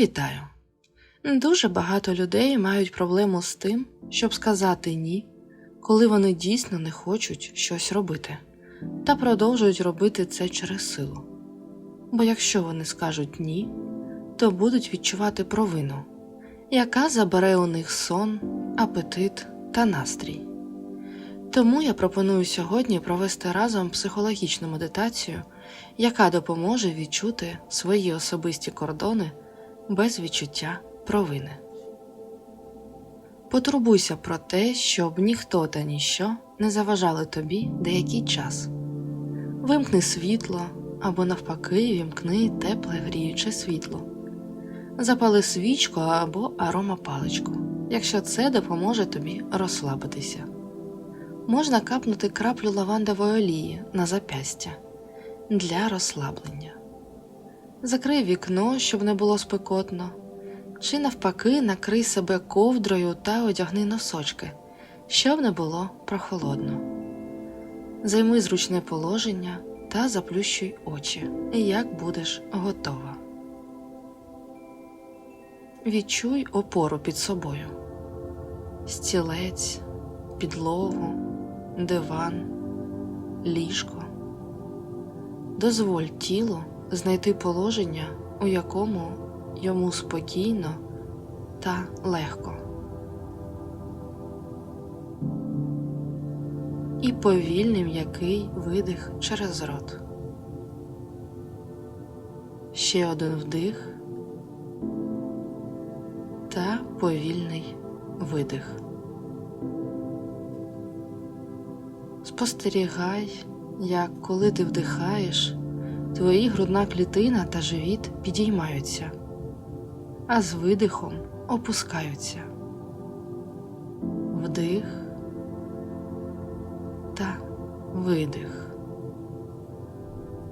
Вітаю! Дуже багато людей мають проблему з тим, щоб сказати ні, коли вони дійсно не хочуть щось робити, та продовжують робити це через силу. Бо якщо вони скажуть ні, то будуть відчувати провину, яка забере у них сон, апетит та настрій. Тому я пропоную сьогодні провести разом психологічну медитацію, яка допоможе відчути свої особисті кордони без відчуття провини. Потурбуйся про те, щоб ніхто та ніщо не заважали тобі деякий час. Вимкни світло або навпаки вімкни тепле гріюче світло. Запали свічку або аромапаличку, якщо це допоможе тобі розслабитися. Можна капнути краплю лавандової олії на запястя для розслаблення. Закрий вікно, щоб не було спекотно, чи навпаки накрий себе ковдрою та одягни носочки, щоб не було прохолодно. Займи зручне положення та заплющуй очі, як будеш готова. Відчуй опору під собою, стілець, підлогу, диван, ліжко. Дозволь тілу знайти положення, у якому йому спокійно та легко. І повільний м'який видих через рот. Ще один вдих та повільний видих. Спостерігай, як коли ти вдихаєш, твої грудна клітина та живіт підіймаються, а з видихом опускаються. Вдих та видих.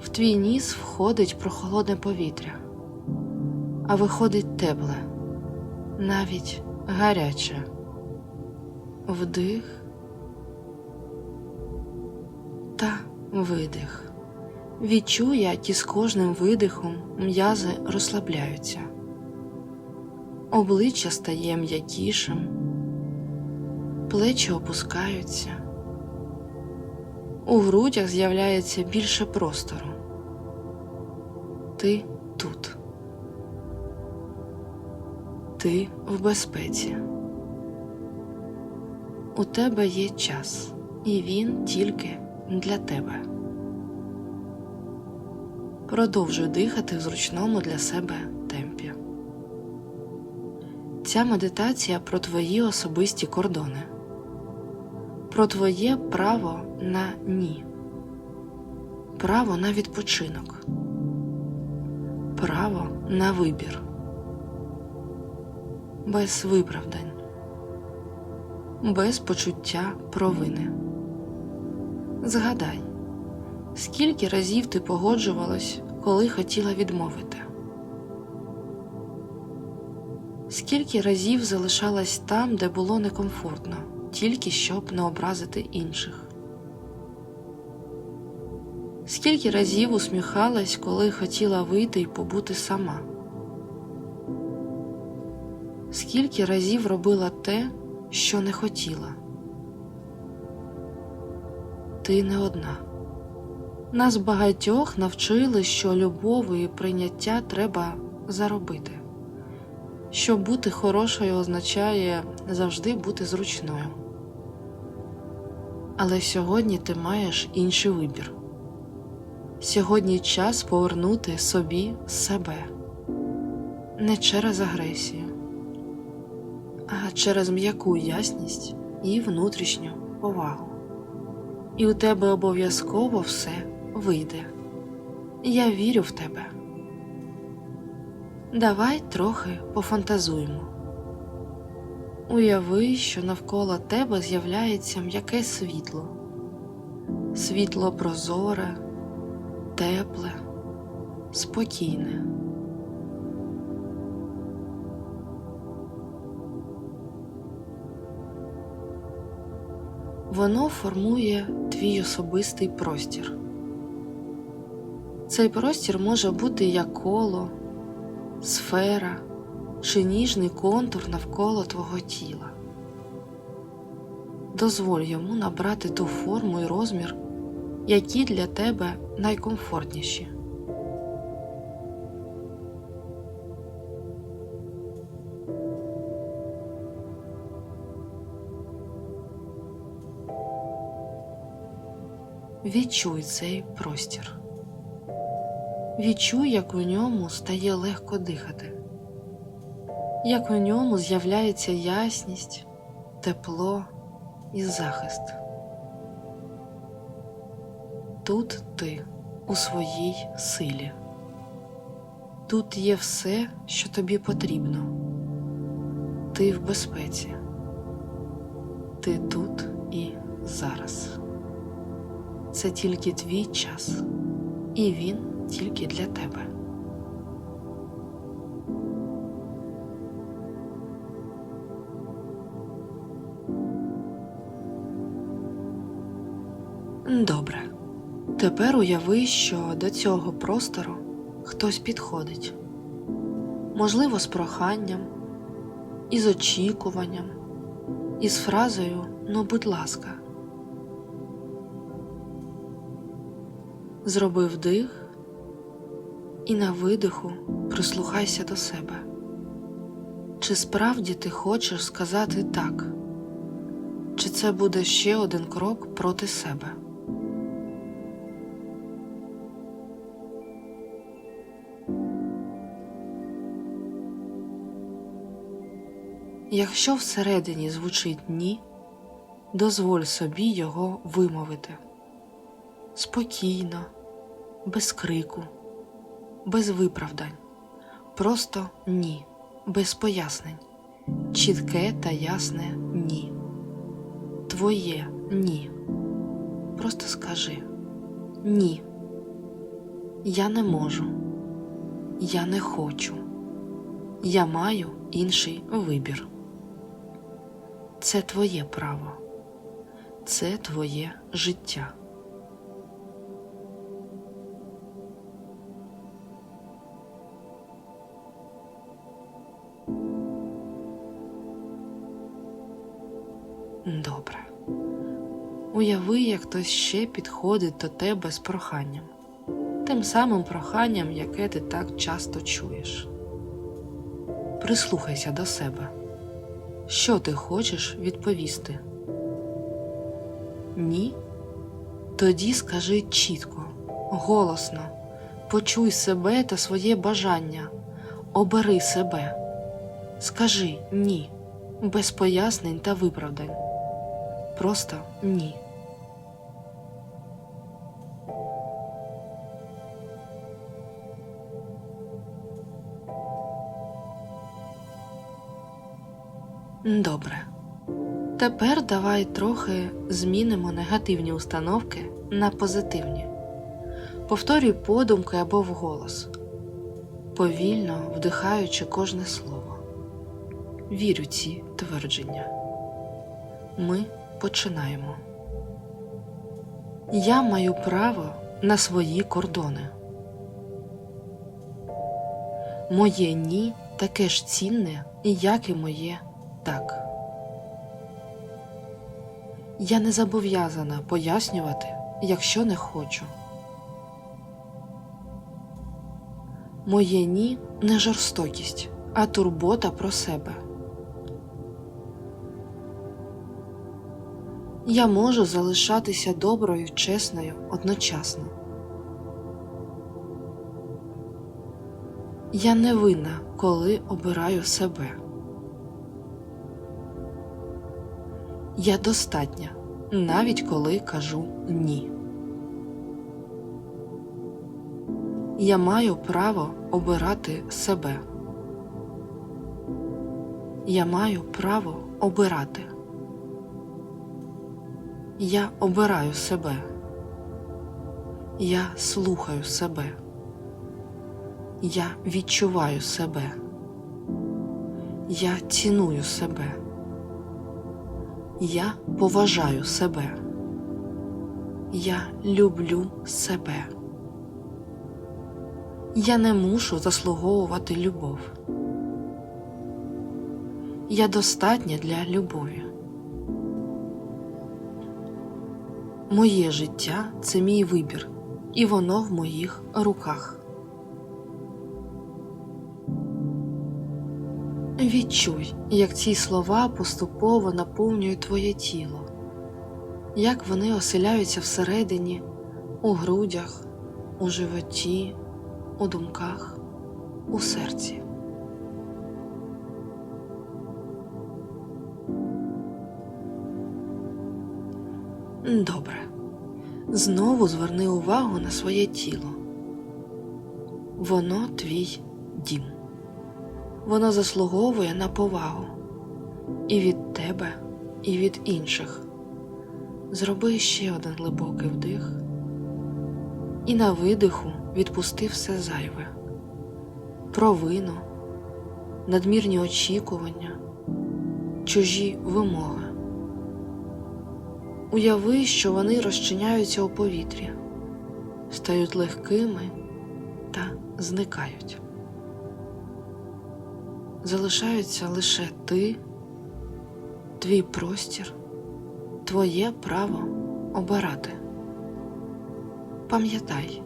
В твій ніс входить прохолодне повітря, а виходить тепле, навіть гаряче. Вдих та видих. Відчуй, як із кожним видихом м'язи розслабляються. Обличчя стає м'якішим, плечі опускаються, у грудях з'являється більше простору. Ти тут. Ти в безпеці. У тебе є час, і він тільки для тебе. Продовжуй дихати в зручному для себе темпі. Ця медитація про твої особисті кордони, про твоє право на ні, право на відпочинок, право на вибір, без виправдань, без почуття провини. Згадай, скільки разів ти погоджувалась, коли хотіла відмовити? Скільки разів залишалась там, де було некомфортно, тільки щоб не образити інших? Скільки разів усміхалась, коли хотіла вийти і побути сама? Скільки разів робила те, що не хотіла? Ти не одна. Нас багатьох навчили, що любов і прийняття треба заробити. Що бути хорошою означає завжди бути зручною. Але сьогодні ти маєш інший вибір. Сьогодні час повернути собі себе не через агресію, а через м'яку ясність і внутрішню повагу. І у тебе обов'язково все вийде. Я вірю в тебе. Давай трохи пофантазуємо. Уяви, що навколо тебе з'являється м'яке світло, світло прозоре, тепле, спокійне. Воно формує твій особистий простір. Цей простір може бути як коло, сфера чи ніжний контур навколо твого тіла. Дозволь йому набрати ту форму і розмір, які для тебе найкомфортніші. Відчуй цей простір. Відчуй, як у ньому стає легко дихати, як у ньому з'являється ясність, тепло і захист. Тут ти у своїй силі. Тут є все, що тобі потрібно. Ти в безпеці. Ти тут і зараз. Це тільки твій час, і він тільки для тебе. Добре. Тепер уяви, що до цього простору хтось підходить. Можливо, з проханням, із очікуванням, із фразою Ну, будь ласка. Зроби вдих і на видиху прислухайся до себе. Чи справді ти хочеш сказати так? Чи це буде ще один крок проти себе? Якщо всередині звучить ні, дозволь собі його вимовити спокійно, без крику, без виправдань, просто ні, без пояснень, чітке та ясне ні. Твоє ні. Просто скажи ні. Я не можу, я не хочу, я маю інший вибір. Це твоє право, це твоє життя. Уяви, як хтось ще підходить до тебе з проханням, тим самим проханням, яке ти так часто чуєш. Прислухайся до себе. Що ти хочеш відповісти? Ні? Тоді скажи чітко, голосно, почуй себе та своє бажання, обери себе. Скажи ні, без пояснень та виправдань. Просто ні. Добре. Тепер давай трохи змінимо негативні установки на позитивні. Повторюй подумки або вголос, повільно вдихаючи кожне слово. Вірю ці твердження. Ми починаємо. Я маю право на свої кордони. Моє ні таке ж цінне, як і моє так. Я не зобов'язана пояснювати, якщо не хочу. Моє ні не жорстокість, а турбота про себе. Я можу залишатися доброю, чесною одночасно. Я не винна, коли обираю себе. Я достатня, навіть коли кажу ні. Я маю право обирати себе. Я маю право обирати. Я обираю себе. Я слухаю себе. Я відчуваю себе. Я ціную себе. Я поважаю себе. Я люблю себе. Я не мушу заслуговувати любов. Я достатня для любові. Моє життя це мій вибір, і воно в моїх руках. Відчуй, як ці слова поступово наповнюють твоє тіло, як вони оселяються всередині, у грудях, у животі, у думках, у серці. Добре. Знову зверни увагу на своє тіло. Воно твій дім. Воно заслуговує на повагу і від тебе, і від інших. Зроби ще один глибокий вдих і на видиху відпусти все зайве, провину, надмірні очікування, чужі вимоги. Уяви, що вони розчиняються у повітрі, стають легкими та зникають. Залишаються лише ти, твій простір, твоє право обирати. Пам'ятай,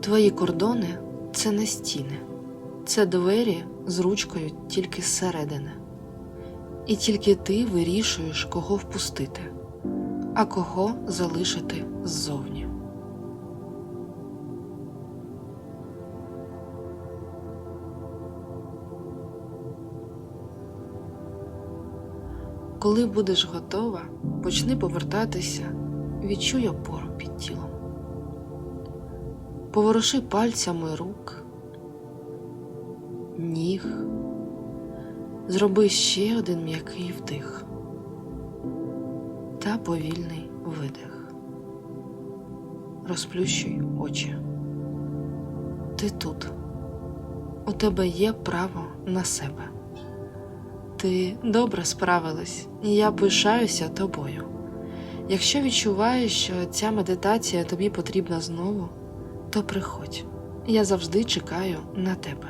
твої кордони це не стіни, це двері з ручкою тільки зсередини. І тільки ти вирішуєш, кого впустити а кого залишити ззовні. Коли будеш готова, почни повертатися, відчуй опору під тілом. Поворуши пальцями рук, ніг, зроби ще один м'який вдих та повільний видих. Розплющуй очі. Ти тут. У тебе є право на себе. Ти добре справилась, і я пишаюся тобою. Якщо відчуваєш, що ця медитація тобі потрібна знову, то приходь. Я завжди чекаю на тебе.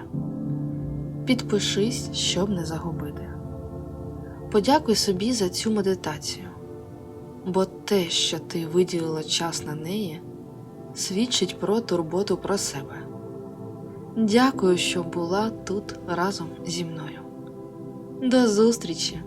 Підпишись, щоб не загубити. Подякуй собі за цю медитацію бо те, що ти виділила час на неї, свідчить про турботу про себе. Дякую, що була тут разом зі мною. До зустрічі!